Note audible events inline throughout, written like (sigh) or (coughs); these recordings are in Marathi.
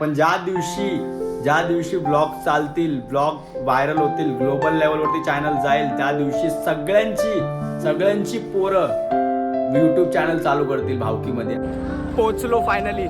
पण ज्या दिवशी ज्या दिवशी ब्लॉग चालतील ब्लॉग व्हायरल होतील ग्लोबल लेवलवरती चॅनल जाईल त्या दिवशी सगळ्यांची सगळ्यांची पोरं युट्यूब चॅनल चालू करतील भावकीमध्ये. पोचलो फायनली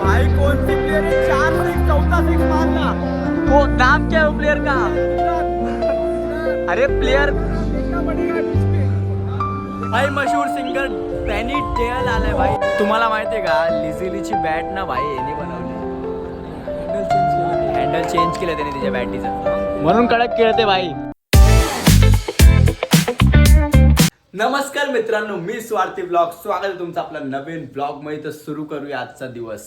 भाई प्लेअर चार सिक्स चौथा सिक्स मारला. वो नाम क्या है प्लेयर का? अरे प्लेयर भाई मशहूर सिंगर पॅनी टेल आलाय भाई. तुम्हाला माहितीये का लिझिलीची बॅट ना भाई याने बनवली. हँडल चेंज केलं त्याने त्याच्या बॅटीचं म्हणून कडक खेळते भाई. नमस्कार मित्रांनो मी स्वार्थी ब्लॉग स्वागत आहे तुमचं आपला नवीन ब्लॉगमध्ये. तर सुरू करूया आजचा दिवस.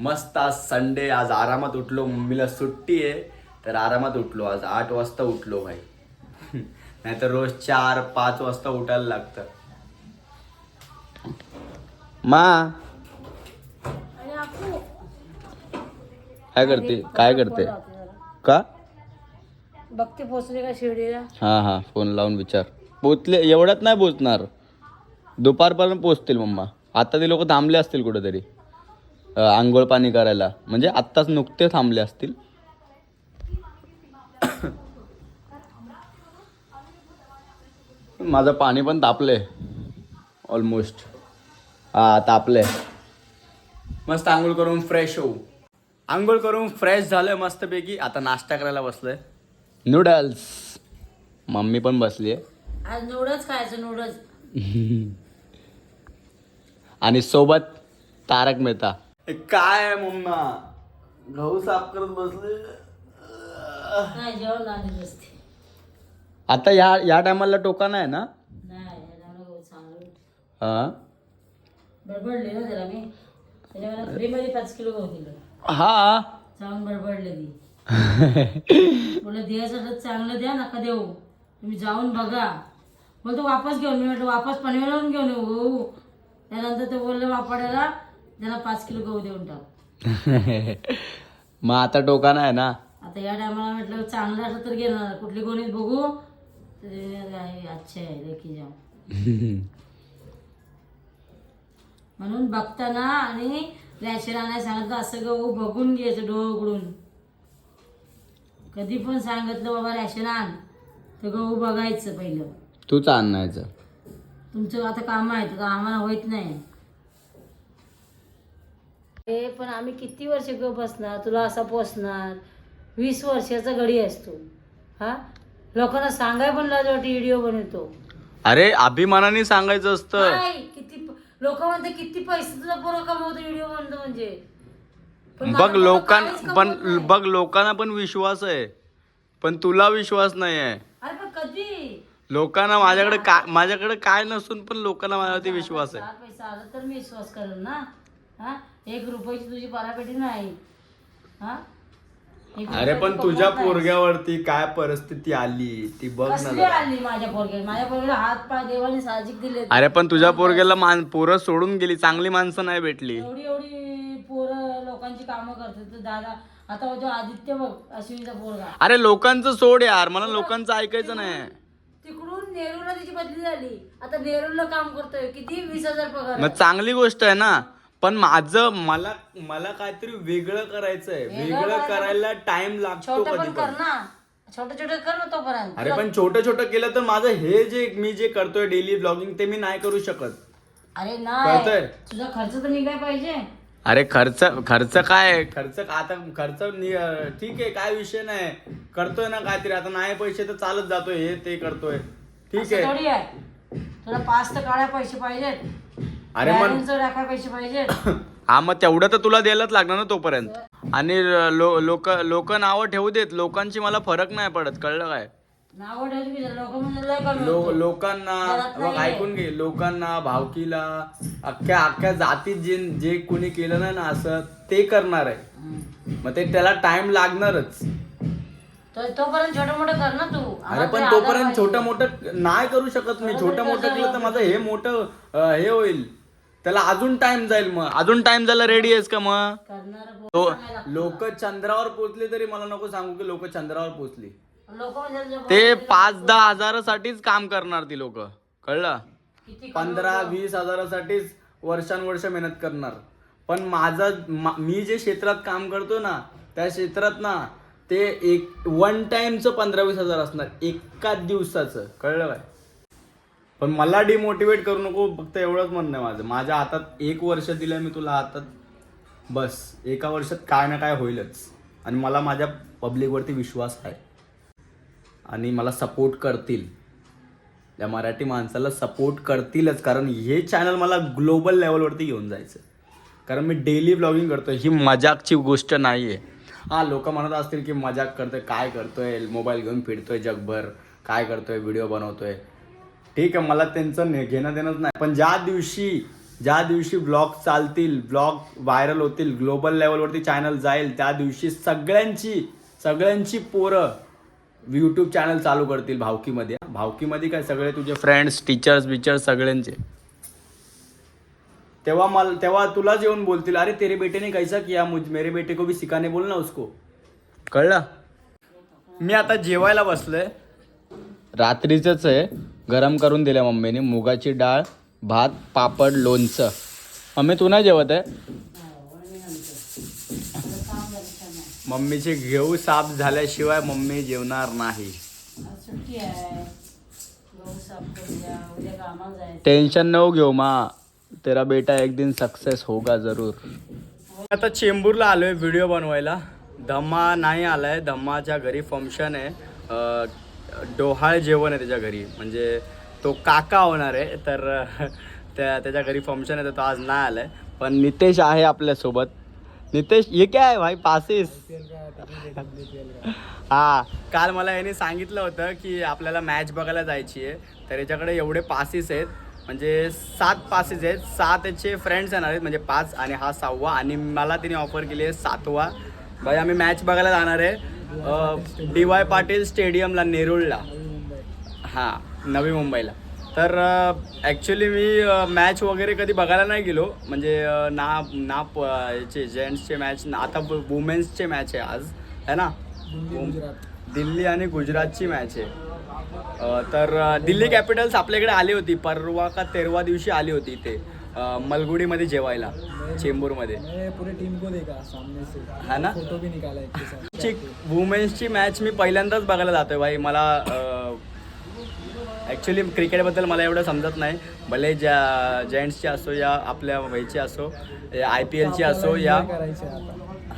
मस्त आज संडे आज आरामात उठलो. मम्मीला सुट्टी आहे. तर आरामात उठलो. आज आठ वाजता उठलो भाई. (laughs) नाहीतर रोज चार पाच वाजता उठायला लागतं. मा. काय करते? काय करते? का? बघते पोचले का शिर्डीला? हा हा. फोन लावून विचार. पोचले एवढ्यात नाही पोचणार. दुपारपर्यंत पोचतील मम्मा. आता ते लोक थांबले असतील कुठेतरी. आंघोळ पाणी करायला. म्हणजे आत्ताच नुकते थांबले असतील. (coughs) माझं पाणी पण तापले ऑलमोस्ट हा तापले मस्त आंघोळ करून फ्रेश होऊ. आंघोळ करून फ्रेश झालं मस्तपैकी. आता नाश्ता करायला बसलोय. नूडल्स मम्मी पण बसली आहे. आज नूडल्स खायचं नूडल्स (laughs) आणि सोबत तारक मेहता. हे काय आहे मम्मा? गहू साफ करत बसले. आता या या टायमाला टोका नाही ना? हा? बडबडले ना त्याला मी. मला फ्रीमध्ये पाच किलो गहू दिलं. हा? जाऊन बडबडले ती (laughs) द्यायचं चांगलं द्या नका देऊ. तुम्ही जाऊन बघा. बोलतो वापस घेऊन. मी म्हटलं वापस पनवेलवरून घेऊन येऊ गहू. त्यानंतर ते बोलले वापाड्याला त्याला पाच किलो गहू देऊन टाक. (laughs) मग आता टोका नाही ना? आता या टायमाला म्हटलं चांगलं असं तर घेणार. कुठली कोणीच बघू. अच्छा आहे लेखी जाऊ (laughs) म्हणून बघताना आणि रॅशन आणायला सांगितलं असं गहू बघून घ्यायचं डोळं उघडून कधी पण सांगितलं बाबा रॅशन आण. तर गहू बघायचं पहिलं. तूच आणायचं. तुमचं आता काम आहे तर आम्हाला होत नाही. हे पण आम्ही किती वर्ष ग बसणार? तुला असा पोचणार वीस वर्षाचा घडी असतो हा? लोकांना सांगाय पण लाज वाटते व्हिडिओ बनवतो. अरे अभिमानाने सांगायचं असतं. लोक म्हणते किती पैसे तुला पोरं कमवतो व्हिडिओ बनतो म्हणजे. पण माझा बघ पोरं लोकां काहीच पण कमवत नाही. बघ लोकांना पण विश्वास आहे. पण तुला विश्वास नाही आहे. अरे पण कधी? लोकांना माझ्याकडे काय माझ्याकडे काय नसून पण लोकांना माझ्यावरती विश्वास आहे. चार पैसा आला तर मी विश्वास करेल ना? हा? एक रुपयाची तुझी पारापेटी नाही. हा? अरे पण तुझ्या. पोरग्यावरती काय परिस्थिती आली ती बघ ना कसली जरा. आली माझ्या पोरग्याला? माझ्या पोरग्याला हात पाय देवाने साहजिक दिले अरे पण तुझ्या पोरग्याला मान पोरं सोडून गेली चांगली माणसं नाही भेटली. एवढी एवढी पोरं लोकांची कामं करते तर दादा आता जो आदित्य बघ अश्विनीचा पोरगा. अरे लोकांचं सोड यार मला लोकांचं ऐकायचं नाही. तिकडून नेरूळला त्याची बदली झाली. आता नेरूळला काम करतोय किती वीस हजार पगार मग आहे. चांगली गोष्ट आहे ना. पण माझं मला मला काहीतरी वेगळं करायचंय. वेगळं वेगळं करायला- करायला टाइम लागतो छोटं कधी पण कर पण ना. छोटं छोटं कर ना तोपर्यंत. अरे पण छोटं छोटं केलं तर माझं हे जे मी जे करतोय डेली ब्लॉगिंग ते मी नाही करू शकत. अरे कळतंय? तुझा खर्च तर निघाय पाहिजे. अरे खर्च खर्च काय? खर्च आता खर्च नि- अं, ठीक आहे काय विषय नाही. करतोय ना काहीतरी. आता नाही पैसे तर चालत जातोय हे ते करतोय. ठीक असं आहे. थोडी आहे. तुला पाच तर काळ्या पैसे पाहिजेत. अरे मग पैसे (coughs) हा मग तेवढं तर तुला द्यायलाच लागणार ना तोपर्यंत आणि लो लोक लोक नावं ठेवू देत लोकांची मला फरक नाही पडत कळलं काय नाव ठेवली की लोक म्हणजे लय कमी लो होतो. लोकांना घरात नाहीये. ऐकून घे लोकांना भावकीला अख्ख्या अख्ख्या जातीत जे जे कोणी केलं नाही ना असं ते करणार आहे हम्म. मग ते त्याला टाइम लागणारच तोपर्यंत छोटं मोठं कर ना तू अरे आम्हाला पण तरी तोपर्यंत छोटं पाहिजे. मोठं नाही करू शकत मी छोटं मोठं केलं तर. माझं हे मोठं अं, हे होईल त्याला अजून टाइम जाईल मग. अजून टाइम झाला रेडी आहेस का मग? करणारं तो-. लोक चंद्रावर पोचले तरी मला नको सांगू की लोक चंद्रावर लोक म्हणजे ते पाच दहा हजारासाठीच काम करणार ती लोक. कळलं? पंधरा वीस हजारासाठीच वर्षानुवर्ष मेहनत करणार. पण माझं मा- मी जे क्षेत्रात काम करतो ना त्या क्षेत्रात ना ते एक वन टाइमचं पंधरा वीस हजार असणार. एका दिवसाचं. कळलं काय? पण मला डिमोटिवेट करू नको फक्त एवढंच म्हणणं आहे माझं. माझ्या हातात एक वर्ष दिलं मी तुला हातात बस. एका वर्षात काय ना काय होईलच. आणि मला माझ्या पब्लिकवरती विश्वास आहे. आणि मला सपोर्ट करतील. त्या मराठी माणसाला सपोर्ट करतीलच कारण हे चॅनल मला ग्लोबल लेवलवरती घेऊन जायचं. कारण मी डेली ब्लॉगिंग करतो ही मजाकची गोष्ट नाही आहे हां लोक म्हणत असतील की मजाक करतोय. काय करतोय? मोबाईल घेऊन फिरतोय जगभर. काय करतोय? व्हिडिओ बनवतोय. ठीक आहे मला त्यांचं घेणं देणंच नाही. पण ज्या दिवशी ज्या दिवशी ब्लॉग चालतील ब्लॉग व्हायरल होतील ग्लोबल लेवलवरती चॅनल जाईल त्या दिवशी सगळ्यांची सगळ्यांची पोरं यूट्यूब चॅनल चालू करतील भावकीमध्ये. भावकीमध्ये काय सगळे तुझे फ्रेंड्स टीचर्स बिचर्स सगळ्यांचे. तेव्हा मला तेव्हा तुलाच येऊन बोलतील अरे तेरे बेटे ने कैसा किया? मुझ मेरे बेटे को भी सिकाने बोल ना उसको. कळलं? मी आता जेवायला बसलोय. रात्रीचंच आहे. गरम करून दिल्या मम्मीने. मुगाची डाळ भात पापड लोणचं. मम्मी तू नाही जेवत आहे? मम्मीचे घेऊ साफ झाल्याशिवाय मम्मी जेवणार नाही. टेन्शन नको घेऊ मा. तेरा बेटा एक दिन सक्सेस होगा जरूर. आता चेंबूरला आलोय व्हिडिओ बनवायला. धम्मा नाही आलाय. धम्माच्या घरी फंक्शन आहे. डोहाळ जेवण आहे त्याच्या घरी. म्हणजे तो काका होणार आहे तर (laughs) त्या त्याच्या घरी फंक्शन आहे तर तो आज नाही आलाय. पण नितेश आहे आपल्यासोबत. नितेश ये काय आहे भाई? पासेस. हा. काल मला याने सांगितलं होतं की आपल्याला मॅच बघायला जायची आहे तर याच्याकडे एवढे पासेस आहेत. म्हणजे सात पासेस आहेत. सात याचे फ्रेंड्स येणार आहेत. म्हणजे पाच आणि हा सहावा. आणि मला तिने ऑफर केली आहे सातवा. भाई आम्ही मॅच बघायला जाणार आहे. डी वाय पाटील स्टेडियमला नेरुळला. हां नवी मुंबईला. तर ॲक्च्युली मी मॅच वगैरे कधी बघायला नाही गेलो. म्हणजे ना ना याचे जेंट्सचे मॅच आता वुमेन्सचे मॅच आहे आज. है ना? दिल्ली आणि गुजरातची मॅच आहे. तर दिल्ली कॅपिटल्स आपल्याकडे आली होती. परवा का तेरवा दिवशी आली होती इथे. मलगुडीमध्ये जेवायला चेंबूरमध्ये. पूरी टीम को देखा सामने से. है ना? फोटो भी निकाला एक के साथ. ची वुमेन्सची मॅच मी पहिल्यांदाच बघायला जातोय भाई. मला ॲक्च्युली क्रिकेटबद्दल मला एवढं समजत नाही. भले ज्या जेंट्सची असो या आपल्या व्हायची असो आय पी एलची असो या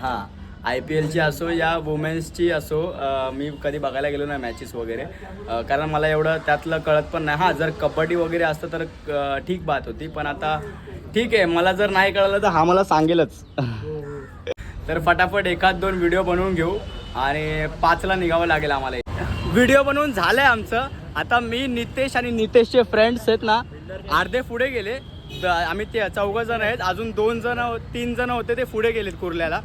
हां. आय पी एलची असो या वुमेन्सची असो मी कधी बघायला गेलो नाही मॅचेस वगैरे. कारण मला एवढं त्यातलं कळत पण नाही. हां जर कबड्डी वगैरे असतं तर ठीक बात होती पण आता ठीक आहे. मला जर नाही कळलं तर हा मला सांगेलच. तर फटाफट एखाद दोन व्हिडिओ बनवून घेऊ आणि पाचला निघावं लागेल आम्हाला. व्हिडिओ बनवून झालंय आमचं. आता मी नितेश आणि नितेशचे फ्रेंड्स आहेत ना अर्धे पुढे गेले. द- आम्ही ते चौघ जण आहेत. अजून दोन जण तीन जण होते ते पुढे गेलेत कुर्ल्याला.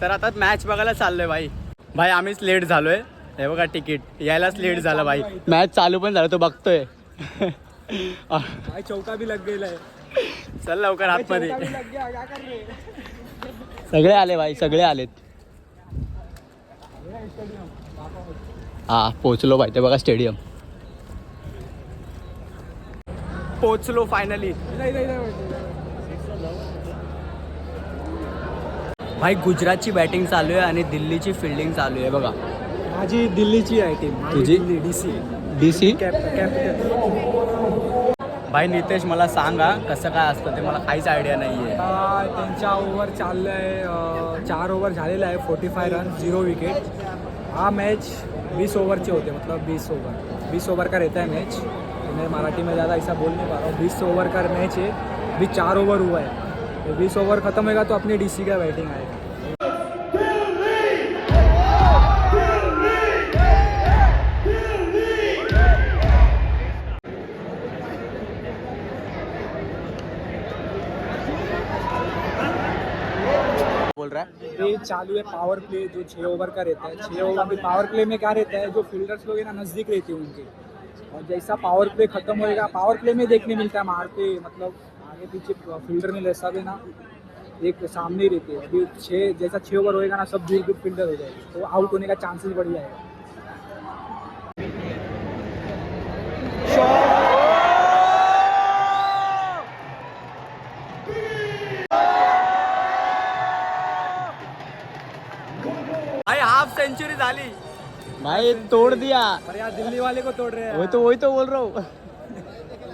तर आता मॅच बघायला चाललोय भाई. भाई आम्हीच लेट झालोय. हे बघा तिकीट यायलाच लेट झालं भाई. मॅच चालू पण झालं तो बघतोय. भाई चौका भी लग है चल लवकर आतमध्ये रहे सगळे आले भाई सगळे आलेत. हा पोचलो भाई ते बघा स्टेडियम पोचलो फायनली भाई गुजरातची बॅटिंग चालू आहे आणि दिल्लीची फिल्डिंग चालू आहे. बघा. माझी दिल्लीची आहे टीम तुझी? दिल्ली डीसी डी सी भाई नितेश मला सांगा कसं काय असतं ते? मला काहीच आयडिया नाही आहे त्यांच्या ओव्हर चाललं आहे चार ओव्हर झालेला आहे. Forty five run zero wicket हा मैच बीस ओवर के होते मतलब बीस ओवर बीस ओवर का रहता है मैच तो मैं मराठी में ज़्यादा ऐसा बोल नहीं पा रहा हूँ बीस ओवर का मैच है अभी चार ओवर हुआ है तो बीस ओवर खत्म होगा तो अपनी डीसी का बैटिंग आएगा। बोल रहा है? ये चालू है पावर प्ले जो छः ओवर का रहता है। छः ओवर में पावर प्ले में क्या रहता है? जो फील्डर्स लोग हैं ना नज़दीक रहते हैं उनके। और जैसा पावर प्ले खत्म होएगा पावर प्ले में देखने मिलता है मारते मतलब आगे पीछे फील्डर में लेसा देना एक सामने ही रहती है। अभी छः जैसा छः ओवर होएगा ना सब दूर दूर फील्डर हो जाएगी। तो आउट होने का चांसेस बढ़ जाएगा हाफ सेंचुरी झाली। भाई तोड़ दिया। अरे यार दिल्ली वाले को तोड़ रहे हैं वही तो वही तो बोल रहा हूँ। (laughs)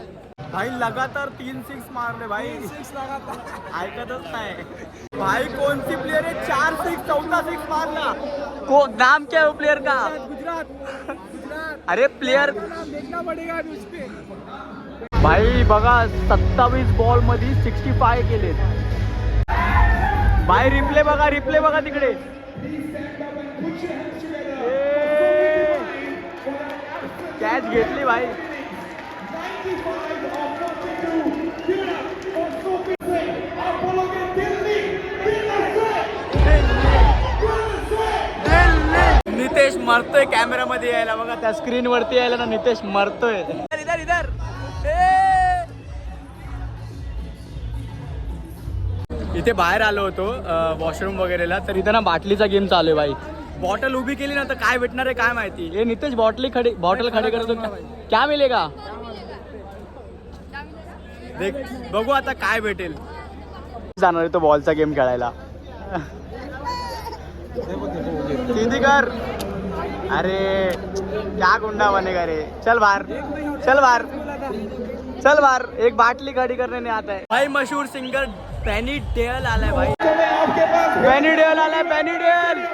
भाई लगातार तीन सिक्स मारले भाई. सिक्स लगातार. ऐकतच नाही. भाई कोणती प्लेअर आहे? चार सिक्स चौथा सिक्स मारला. को नाम क्या है वो प्लेयर का? गुजरात गुजरात अरे प्लेयर देखना पड़ेगा भाई बघा सत्तावीस बॉलमध्ये सिक्स्टी फाय केलेत. भाई रिप्ले बघा रिप्ले बघा तिकडे. कॅच घेतली भाई. नितेश मरतोय कॅमेरामध्ये यायला बघा त्या स्क्रीन वरती यायला ना नितेश मरतोय इधर इधर! इथे बाहेर आलो होतो वॉशरूम वगैरेला तर इथं ना बाटलीचा गेम चालू आहे भाई बॉटल उभी केली ना तर काय भेटणार आहे काय माहिती ये नितेश बॉटली खड़ी बॉटल खड़ी करतो क्या मिलेगा देख बघू आता काय भेटेल. जाणार आहे तो बॉलचा गेम खेळायला. किती कर अरे क्या गुंडा बनेगा रे. चल बाहर चल बाहर चल बाहर एक बाटली खड़ी करने नहीं आता है. भाई मशहूर सिंगर पॅनी डेल आलाय भाई. पेनी डेल आला पेनी डेल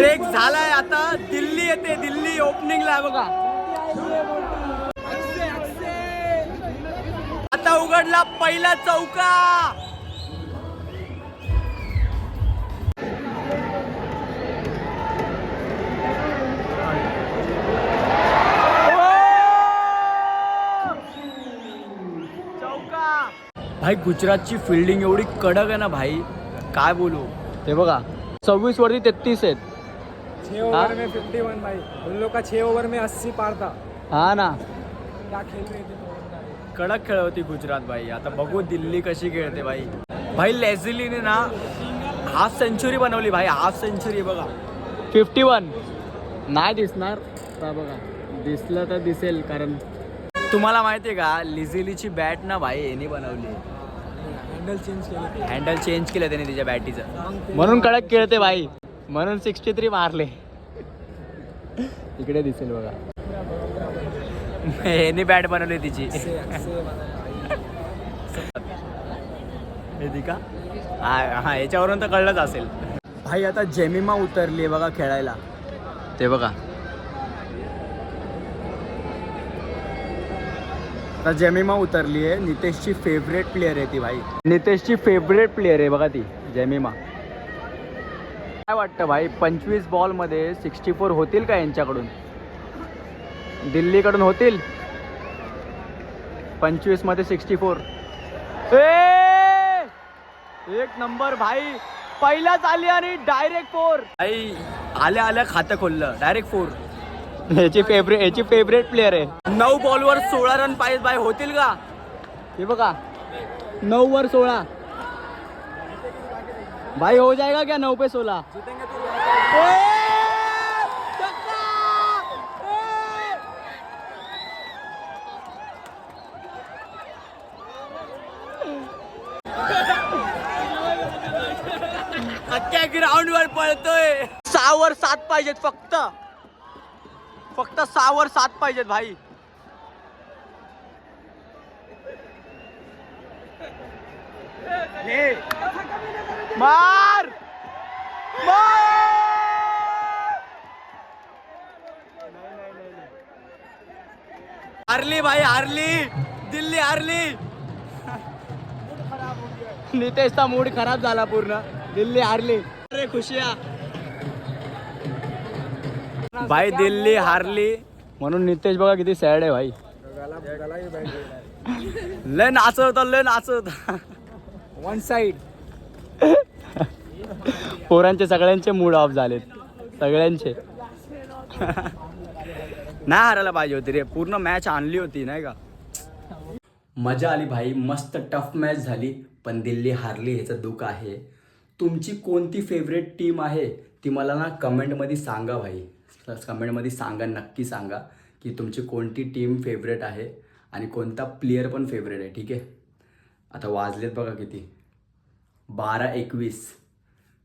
ट्रेक झालाय आता. दिल्ली येते दिल्ली ओपनिंगला आहे बघा. आता उघडला पहिला चौका. चौका. भाई गुजरातची फिल्डिंग एवढी कडक आहे ना भाई? काय बोलू? ते बघा सव्वीस वरती तेहतीस आहेत. छह ओवर में फिफ्टी वन भाई। उन लोग का छह ओवर में अस्सी पार था। हा ना। क्या खेल रहे थे तो? बंदा रे। कडक खेळ होती गुजरात भाई. आता बघू दिल्ली कशी खेळते भाई. भाई लेझिलीने ना हाफ सेंचुरी बनवली भाई. हाफ सेंचुरी बघा. फिफ्टी वन नाही दिसणार. आता बघा. दिसलं तर दिसेल कारण तुम्हाला माहितीये का लिझिलीची बॅट ना भाई यांनी बनवली. हँडल चेंज केलं. हँडल चेंज केलं त्याने तिच्या बॅटीचं म्हणून कडक खेळते भाई. म्हणून सिक्स्टी थ्री मारले. इकडे दिसेल बघा. यांनी बॅट बनवली तिची. का? हा हा याच्यावरून तर कळलंच असेल. भाई आता जेमिमा उतरली बघा खेळायला. ते बघा. आता जेमिमा उतरली आहे. नितेशची फेवरेट प्लेअर आहे ती भाई. नितेशची फेवरेट प्लेअर आहे बघा ती जेमिमा. काय वाटतं भाई? पंचवीस बॉलमध्ये सिक्स्टी फोर होतील का यांच्याकडून? दिल्लीकडून होतील? पंचवीसमध्ये सिक्स्टी फोर. एक नंबर भाई. पहिलाच आली आणि डायरेक्ट फोर भाई आल्या आल्या खातं खोललं. डायरेक्ट फोर याची फेवरेट याची फेवरेट प्लेअर आहे. नऊ बॉलवर सोळा रन पाहिजे भाई होतील का? हे बघा. नऊ वर सोळा. भाई हो जाएगा क्या? नऊ पे सोळा अख्ख्या ग्राउंड वर पळतोय. सहा वर सात पाहिजेत फक्त. फक्त सहा वर सात पाहिजेत भाई. मार. हारली भाई हारली. दिल्ली हारली. नितेशचा मूड खराब झाला पूर्ण. दिल्ली हारली. अरे खुशिया. भाई दिल्ली हारली. म्हणून नितेश बघा किती सॅड आहे भाई. नाचत होता लय नाचत. होता वन साइड पोरांचे सगळ्यांचे मूड ऑफ झालेत. सगळ्यांचे. नाही हारायला पाहिजे होती रे. पूर्ण मॅच आणली होती नाही का? मजा आली भाई. मस्त टफ मॅच झाली. पण दिल्ली हारली ह्याचं दुःख आहे. तुमची कोणती फेवरेट टीम आहे ती मला ना कमेंटमध्ये सांगा भाई. कमेंटमध्ये सांगा नक्की सांगा की तुमची कोणती टीम फेवरेट आहे. आणि कोणता प्लेअर पण फेवरेट आहे ठीक आहे? आता वाजलेत बघा किती. बारा एकवीस.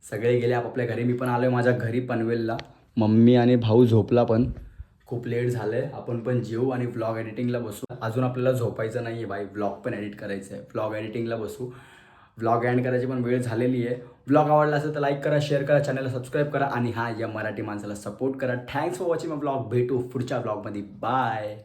सगळे गेले आपापल्या घरी. मी पण आलो आहे माझ्या घरी पनवेलला. मम्मी आणि भाऊ झोपला पण. खूप लेट झालं आहे आपण पण जेऊ आणि व्लॉग एडिटिंगला बसू. अजून आपल्याला झोपायचं नाही आहे बाई. व्लॉग पण एडिट करायचं आहे व्लॉग एडिटिंगला बसू. व्लॉग एंड करायची पण वेळ झालेली आहे. व्लॉग आवडला असेल तर लाईक करा शेअर करा चॅनलला सबस्क्राईब करा आणि हा या मराठी माणसाला सपोर्ट करा. Thanks for watching my vlog भेटू पुढच्या व्लॉगमध्ये बाय